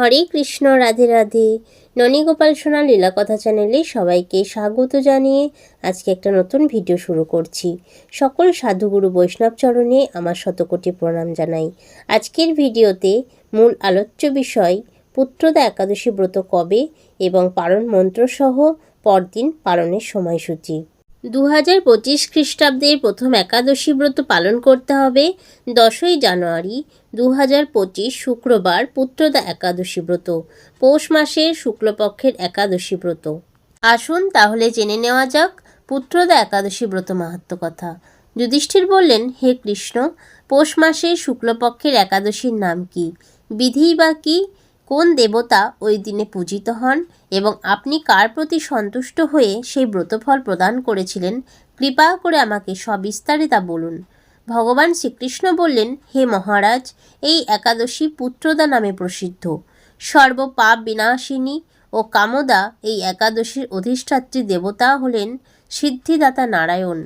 হরে কৃষ্ণ, রাধে রাধে। ননীগোপাল সোনা লীলা কথা চ্যানেলে সবাইকে স্বাগত জানিয়ে আজকে একটা নতুন ভিডিও শুরু করছি। সকল সাধুগুরু বৈষ্ণব চরণে আমার শতকোটি প্রণাম জানাই। আজকের ভিডিওতে মূল আলোচ্য বিষয়, পুত্রদা একাদশী ব্রত কবে এবং পালন মন্ত্রসহ পরদিন পালনের সময়সূচি। দু হাজার পঁচিশ খ্রিস্টাব্দের প্রথম একাদশী ব্রত পালন করতে হবে। দশই জানুয়ারি দু হাজার পঁচিশ শুক্রবার পুত্রদা একাদশী ব্রত, পৌষ মাসের শুক্লপক্ষের একাদশী ব্রত। আসুন তাহলে জেনে নেওয়া যাক পুত্রদা একাদশী ব্রত মাহাত্ম কথা। যুধিষ্ঠির বললেন, হে কৃষ্ণ, পৌষ মাসের শুক্লপক্ষের একাদশীর নাম কি? বিধি বা কি? কোন দেবতা ওই দিনে পূজিত হন এবং আপনি কার প্রতি সন্তুষ্ট হয়ে সেই ব্রতফল প্রদান করেছিলেন? কৃপা করে আমাকে সবিস্তারে তা বলুন। ভগবান শ্রীকৃষ্ণ বললেন, হে মহারাজ, এই একাদশী পুত্রদা নামে প্রসিদ্ধ। সর্বপাপ বিনাশিনী ও কামদা এই একাদশীর অধিষ্ঠাত্রী দেবতা হলেন সিদ্ধিদাতা নারায়ণ।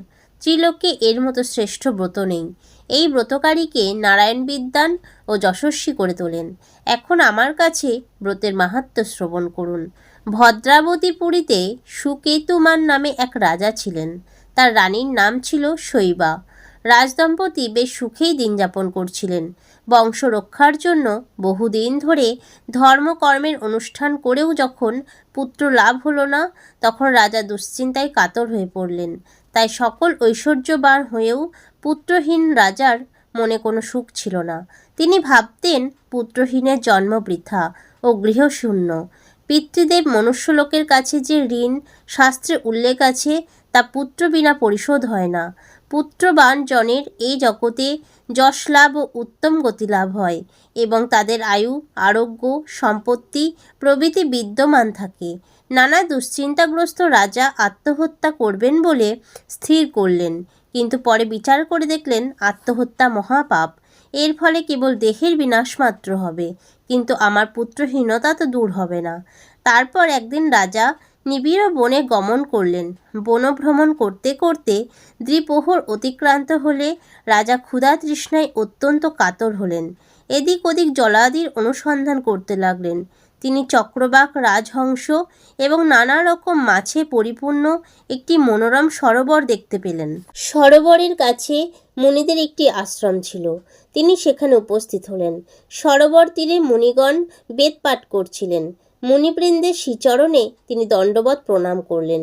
ত্রিলোকে এর মতো শ্রেষ্ঠ ব্রত নেই। এই ব্রতকারীকে নারায়ণ বিদ্যান ও যশস্বী করে তোলেন। এখন আমার কাছে ব্রতের মাহাত্ম্য শ্রবণ করুন। ভদ্রাবতীপুরীতে সুকেতুমান নামে এক রাজা ছিলেন। তার রানীর নাম ছিল শৈবা। রাজদম্পতি বেশ সুখেই দিন যাপন করছিলেন। বংশ রক্ষার জন্য বহুদিন ধরে ধর্মকর্মের অনুষ্ঠান করেও যখন পুত্র লাভ হলো না, তখন রাজা দুশ্চিন্তায় কাতর হয়ে পড়লেন। তাই সকল ঐশ্বর্যবান হয়েও পুত্রহীন রাজার মনে কোনো সুখ ছিল না। তিনি ভাবতেন, পুত্রহীনের জন্ম বৃথা ও গৃহশূন্য। পিতৃদেব মনুষ্যলোকের কাছে যে ঋণ শাস্ত্রে উল্লেখ আছে তা পুত্র বিনা পরিশোধ হয় না। পুত্রবান জনের এই জগতে যশ লাভ ও উত্তম গতি লাভ হয় এবং তাদের আয়ু, আরোগ্য, সম্পত্তি প্রভৃতি বিদ্যমান থাকে। নানা দুশ্চিন্তাগ্রস্ত রাজা আত্মহত্যা করবেন বলে স্থির করলেন, কিন্তু পরে বিচার করে দেখলেন আত্মহত্যা মহাপাপ। এর ফলে কেবল দেহের বিনাশ মাত্র হবে, কিন্তু আমার পুত্রহীনতা তো দূর হবে না। তারপর একদিন রাজা নিবিড় বনে গমন করলেন। বনভ্রমণ করতে করতে দ্বিপ্রহর অতিক্রান্ত হলে রাজা ক্ষুধা তৃষ্ণায় অত্যন্ত কাতর হলেন। এদিক ওদিক জলাদির অনুসন্ধান করতে লাগলেন। তিনি চক্রবাক, রাজহংস এবং নানা রকম মাছে পরিপূর্ণ একটি মনোরম সরোবর দেখতে পেলেন। সরোবরের কাছে মুনিদের একটি আশ্রম ছিল। তিনি সেখানে উপস্থিত হলেন। সরোবর তীরে মুনিগণ বেদ পাঠ করছিলেন। মুনিবৃন্দের শ্রীচরণে তিনি দণ্ডবত প্রণাম করলেন।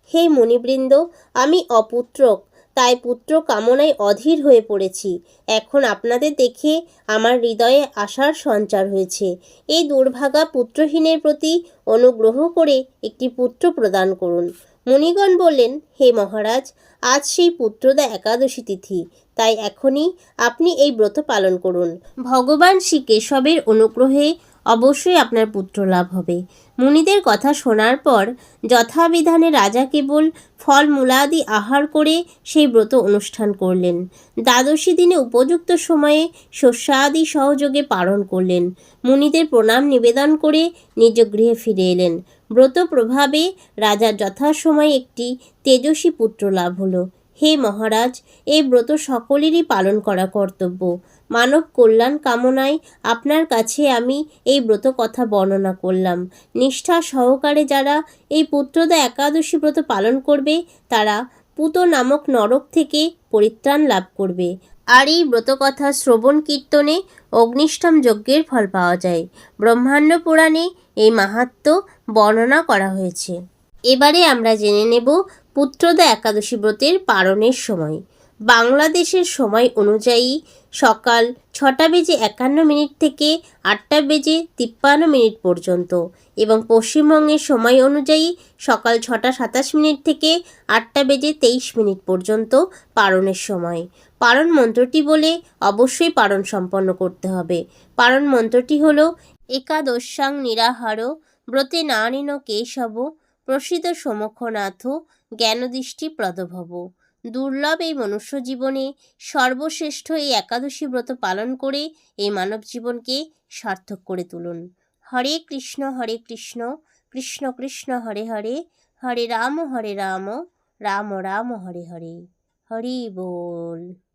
হে মুনিবৃন্দ, আমি অপুত্রক, তাই পুত্র কামনায় অধীর হয়ে পড়েছি। এখন আপনাদের দেখে আমার হৃদয়ে আশার সঞ্চার হয়েছে। এই দুর্ভাগা পুত্রহীনের প্রতি অনুগ্রহ করে একটি পুত্র প্রদান করুন। মণিগণ বললেন, হে মহারাজ, আজ সেই পুত্রদা একাদশী তিথি, তাই এখনই আপনি এই ব্রত পালন করুন। ভগবান শ্রী কেশবের অনুগ্রহে অবশ্যই আপনার পুত্র লাভ হবে। মুনিদের কথা শোনার পর যথাবিধানে রাজা কেবল ফল মূলাদি আহার করে সেই ব্রত অনুষ্ঠান করলেন। দ্বাদশী দিনে উপযুক্ত সময়ে শস্যাদি সহযোগে পালন করলেন। মুনিদের প্রণাম নিবেদন করে নিজ গৃহে ফিরে এলেন। ব্রত প্রভাবে রাজার যথাসময়ে একটি তেজস্বী পুত্র লাভ হলো। হে মহারাজ, এই ব্রত সকলেরই পালন করা কর্তব্য। মানব কল্যাণ কামনায় আপনার কাছে আমি এই ব্রত কথা বর্ণনা করলাম। নিষ্ঠা সহকারে যারা এই পুত্রদা একাদশী ব্রত পালন করবে, তারা পুত নামক নরক থেকে পরিত্রাণ লাভ করবে। আর এই ব্রতকথা শ্রবণ কীর্তনে অগ্নিষ্ঠাম যজ্ঞের ফল পাওয়া যায়। ব্রহ্মাণ্ড পুরাণে এই মাহাত্ম বর্ণনা করা হয়েছে। এবারে আমরা জেনে নেব পুত্রদা একাদশী ব্রতের পালনের সময়। বাংলাদেশের সময় অনুযায়ী সকাল ছটা বেজে একান্ন মিনিট থেকে আটটা বেজে তিপ্পান্ন মিনিট পর্যন্ত এবং পশ্চিমবঙ্গের সময় অনুযায়ী সকাল ছটা সাতাশ মিনিট থেকে আটটা বেজে তেইশ মিনিট পর্যন্ত পালনের সময়। পারণ মন্ত্রটি বলে অবশ্যই পারণ সম্পন্ন করতে হবে। পারণ মন্ত্রটি হল একাদশ্যাং নিরাহার ব্রতে নানিন কেশব প্রসিদ্ধ সমক্ষনাথ জ্ঞানদৃষ্টি প্রদভব দুর্লভ এই মনুষ্য জীবনে সর্বশ্রেষ্ঠ এই একাদশী ব্রত পালন করে এই মানব জীবনকে সার্থক করে তুলুন। হরে কৃষ্ণ হরে কৃষ্ণ কৃষ্ণ কৃষ্ণ, হরে হরে হরে রাম হরে রাম রাম রাম, হরে হরে। হরি বল।